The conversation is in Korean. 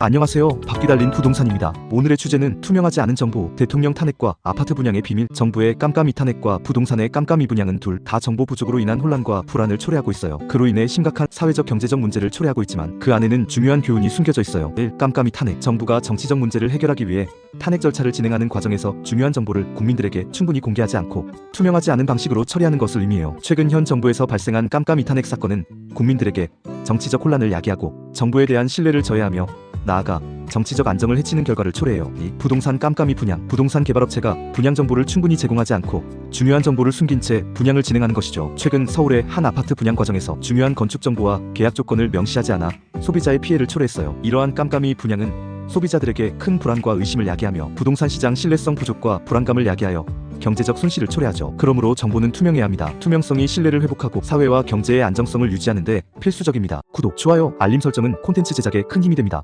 안녕하세요. 바퀴 달린 부동산입니다. 오늘의 주제는 투명하지 않은 정보, 대통령 탄핵과 아파트 분양의 비밀, 정부의 깜깜이 탄핵과 부동산의 깜깜이 분양은 둘 다 정보 부족으로 인한 혼란과 불안을 초래하고 있어요. 그로 인해 심각한 사회적 경제적 문제를 초래하고 있지만 그 안에는 중요한 교훈이 숨겨져 있어요. 1. 깜깜이 탄핵. 정부가 정치적 문제를 해결하기 위해 탄핵 절차를 진행하는 과정에서 중요한 정보를 국민들에게 충분히 공개하지 않고 투명하지 않은 방식으로 처리하는 것을 의미해요. 최근 현 정부에서 발생한 깜깜이 탄핵 사건은 국민들에게 정치적 혼란을 야기하고 정부에 대한 신뢰를 저해하며 나아가 정치적 안정을 해치는 결과를 초래해요. 이 부동산 깜깜이 분양. 부동산 개발업체가 분양 정보를 충분히 제공하지 않고 중요한 정보를 숨긴 채 분양을 진행하는 것이죠. 최근 서울의 한 아파트 분양 과정에서 중요한 건축 정보와 계약 조건을 명시하지 않아 소비자의 피해를 초래했어요. 이러한 깜깜이 분양은 소비자들에게 큰 불안과 의심을 야기하며 부동산 시장 신뢰성 부족과 불안감을 야기하여 경제적 손실을 초래하죠. 그러므로 정보는 투명해야 합니다. 투명성이 신뢰를 회복하고 사회와 경제의 안정성을 유지하는데 필수적입니다. 구독, 좋아요, 알림 설정은 콘텐츠 제작에 큰 힘이 됩니다.